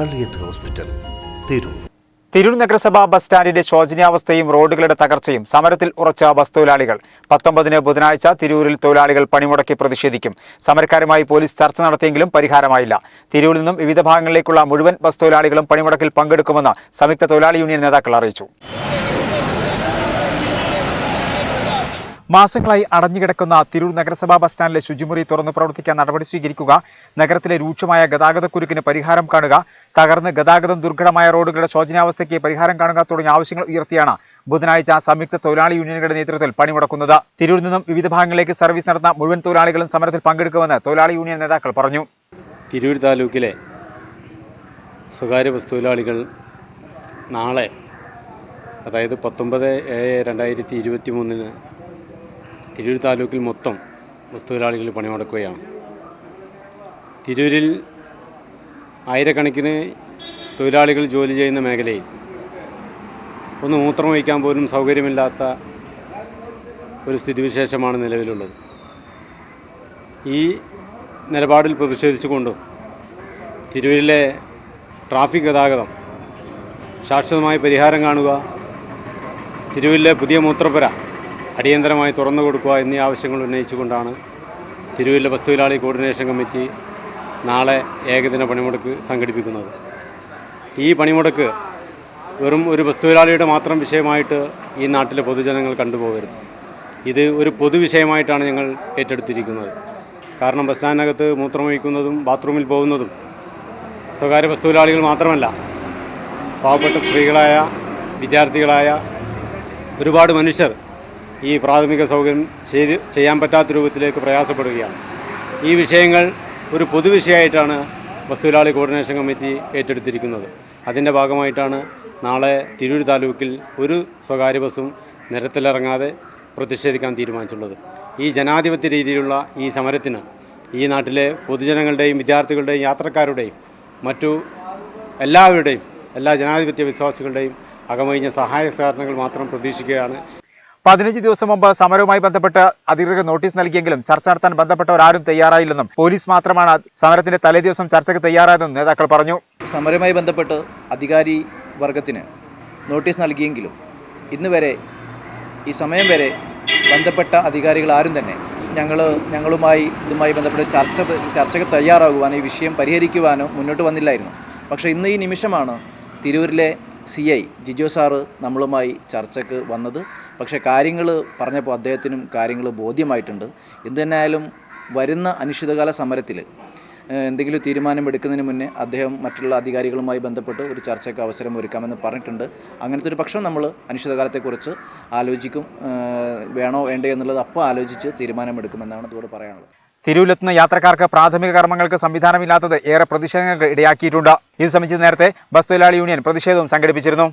Kalliyath hospital Tirur. Tirur നഗരസഭാ bus സ്റ്റാൻഡിന്റെ ശോചനീയാവസ്ഥയും റോഡുകളുടെ തകർച്ചയും സമരത്തിൽ ഉറച്ച ബസ് തൊഴിലാളികൾ. പത്തൊമ്പതിന് ബുധനാഴ്ച തിരൂരിൽ തൊഴിലാളികൾ പണിമുടക്കി പ്രതിഷേധിക്കും. സമരക്കാരുമായി പോലീസ് ചർച്ച നടത്തിയെങ്കിലും പരിഹാരമായില്ല. തിരൂരിൽ നിന്നും വിവിധ ഭാഗങ്ങളിലേക്കുള്ള മുഴുവൻ ബസ് തൊഴിലാളികളും പണിമുടക്കിൽ പങ്കെടുക്കുമെന്ന് സംയുക്ത തൊഴിലാളി യൂണിയൻ നേതാക്കൾ അറിയിച്ചു. മാസങ്ങളായി അടഞ്ഞുകിടക്കുന്ന തിരൂർ നഗരസഭാ ബസ് സ്റ്റാൻഡിലെ ശുചിമുറി തുറന്നു പ്രവർത്തിക്കാൻ നടപടി സ്വീകരിക്കുക നഗരത്തിലെ രൂക്ഷമായ ഗതാഗതക്കുരുക്കിന് പരിഹാരം കാണുക തകർന്ന് ഗതാഗതം ദുർഘടമായ റോഡുകളുടെ ശോചനാവസ്ഥയ്ക്ക് പരിഹാരം കാണുക തുടങ്ങിയ ആവശ്യങ്ങൾ ഉയർത്തിയാണ് ബുധനാഴ്ച സംയുക്ത തൊഴിലാളി യൂണിയനുകളുടെ നേതൃത്വത്തിൽ പണിമുടക്കുന്നത്. തിരൂരിൽ നിന്നും വിവിധ ഭാഗങ്ങളിലേക്ക് സർവീസ് നടത്തുന്ന മുഴുവൻ തൊഴിലാളികളും സമരത്തിൽ പങ്കെടുക്കുമെന്ന് തൊഴിലാളി യൂണിയൻ നേതാക്കൾ പറഞ്ഞു. തിരൂർ താലൂക്കിലെ സ്വകാര്യ ബസ് തൊഴിലാളികൾ നാളെ അതായത് പത്തൊമ്പത് ഏഴ് രണ്ടായിരത്തി ഇരുപത്തി മൂന്നിന് തിരൂർ താലൂക്കിൽ മൊത്തം വസ്തുതൊഴിലാളികൾ തൊഴിലാളികൾ പണിമുടക്കുകയാണ്. തിരൂരിൽ ആയിരക്കണക്കിന് തൊഴിലാളികൾ ജോലി ചെയ്യുന്ന മേഖലയിൽ ഒന്ന് മൂത്രം വഹിക്കാൻ പോലും സൗകര്യമില്ലാത്ത ഒരു സ്ഥിതിവിശേഷമാണ് നിലവിലുള്ളത്. ഈ നിലപാടിൽ പ്രതിഷേധിച്ചുകൊണ്ടും തിരൂരിലെ ട്രാഫിക് ഗതാഗതം ശാശ്വതമായി പരിഹാരം കാണുക തിരൂരിലെ പുതിയ മൂത്രപ്പുര അടിയന്തരമായി തുറന്നു കൊടുക്കുക എന്നീ ആവശ്യങ്ങൾ ഉന്നയിച്ചുകൊണ്ടാണ് തിരുവല്ല വസ്തുവിലാളി കോർഡിനേഷൻ കമ്മിറ്റി നാളെ ഏകദിന പണിമുടക്ക് സംഘടിപ്പിക്കുന്നത്. ഈ പണിമുടക്ക് വെറും ഒരു വസ്തുവിലാളിയുടെ മാത്രം വിഷയമായിട്ട് ഈ നാട്ടിലെ പൊതുജനങ്ങൾ കണ്ടുപോകരുത്. ഇത് ഒരു പൊതുവിഷയമായിട്ടാണ് ഞങ്ങൾ ഏറ്റെടുത്തിരിക്കുന്നത്. കാരണം ബസ് സ്റ്റാൻഡിനകത്ത് മൂത്രമൊഴിക്കുന്നതും ബാത്റൂമിൽ പോകുന്നതും സ്വകാര്യ വസ്തുവിലാളികൾ മാത്രമല്ല പാവപ്പെട്ട സ്ത്രീകളായ വിദ്യാർത്ഥികളായ ഒരുപാട് മനുഷ്യർ ഈ പ്രാഥമിക സൗകര്യം ചെയ്ത് ചെയ്യാൻ പറ്റാത്ത രൂപത്തിലേക്ക് പ്രയാസപ്പെടുകയാണ്. ഈ വിഷയങ്ങൾ ഒരു പൊതുവിഷയമായിട്ടാണ് വസ്തുവിലാളി കോർഡിനേഷൻ കമ്മിറ്റി ഏറ്റെടുത്തിരിക്കുന്നത്. അതിന്റെ ഭാഗമായിട്ടാണ് നാളെ തിരൂർ താലൂക്കിൽ ഒരു സ്വകാര്യ ബസ്സും നിരത്തിലിറങ്ങാതെ പ്രതിഷേധിക്കാൻ തീരുമാനിച്ചിട്ടുള്ളത്. ഈ ജനാധിപത്യ രീതിയിലുള്ള ഈ സമരത്തിന് ഈ നാട്ടിലെ പൊതുജനങ്ങളുടെയും വിദ്യാർത്ഥികളുടെയും യാത്രക്കാരുടെയും മറ്റു എല്ലാവരുടെയും എല്ലാ ജനാധിപത്യ വിശ്വാസികളുടെയും അകമഴിഞ്ഞ സഹായ സഹകരണങ്ങൾ മാത്രം പ്രതീക്ഷിക്കുകയാണ് പതിനഞ്ച് ദിവസം മുമ്പ് സമരവുമായി ബന്ധപ്പെട്ട് അധികൃതർ നോട്ടീസ് നൽകിയെങ്കിലും ചർച്ച നടത്താൻ ബന്ധപ്പെട്ടവരാരും തയ്യാറായില്ലെന്നും പോലീസ് മാത്രമാണ് സമരത്തിന്റെ തലേദിവസം ചർച്ചയ്ക്ക് തയ്യാറായതെന്നും നേതാക്കൾ പറഞ്ഞു. സമരവുമായി ബന്ധപ്പെട്ട് അധികാരി വർഗത്തിന് നോട്ടീസ് നൽകിയെങ്കിലും ഇന്ന് വരെ ഈ സമയം വരെ ബന്ധപ്പെട്ട അധികാരികൾ ആരും തന്നെ ഞങ്ങൾ ഞങ്ങളുമായി ഇതുമായി ബന്ധപ്പെട്ട് ചർച്ച ചർച്ചയ്ക്ക് തയ്യാറാകുവാനോ ഈ വിഷയം പരിഹരിക്കുവാനോ മുന്നോട്ട് വന്നില്ലായിരുന്നു. പക്ഷേ ഇന്ന് ഈ നിമിഷമാണ് തിരൂരിലെ സി ഐ ജിജോ സാറ് നമ്മളുമായി ചർച്ചയ്ക്ക് വന്നത്. പക്ഷേ കാര്യങ്ങൾ പറഞ്ഞപ്പോൾ അദ്ദേഹത്തിനും കാര്യങ്ങൾ ബോധ്യമായിട്ടുണ്ട്. എന്തുതന്നെയായാലും വരുന്ന അനിശ്ചിതകാല സമരത്തിൽ എന്തെങ്കിലും തീരുമാനമെടുക്കുന്നതിന് മുന്നേ അദ്ദേഹം മറ്റുള്ള അധികാരികളുമായി ബന്ധപ്പെട്ട് ഒരു ചർച്ചയ്ക്ക് അവസരം ഒരുക്കാമെന്ന് പറഞ്ഞിട്ടുണ്ട്. അങ്ങനത്തെ ഒരു പക്ഷം നമ്മൾ അനിശ്ചിതകാലത്തെക്കുറിച്ച് ആലോചിക്കും വേണോ വേണ്ടേ എന്നുള്ളത് അപ്പോൾ ആലോചിച്ച് തീരുമാനമെടുക്കുമെന്നാണ് ഇതോട് പറയാനുള്ളത്. തിരൂരിലെത്തുന്ന യാത്രക്കാർക്ക് പ്രാഥമിക കർമ്മങ്ങൾക്ക് സംവിധാനമില്ലാത്തത് ഏറെ പ്രതിഷേധങ്ങൾക്ക് ഇടയാക്കിയിട്ടുണ്ട്. ഇത് സംബന്ധിച്ച് നേരത്തെ ബസ് തൊഴിലാളി യൂണിയൻ പ്രതിഷേധവും സംഘടിപ്പിച്ചിരുന്നു.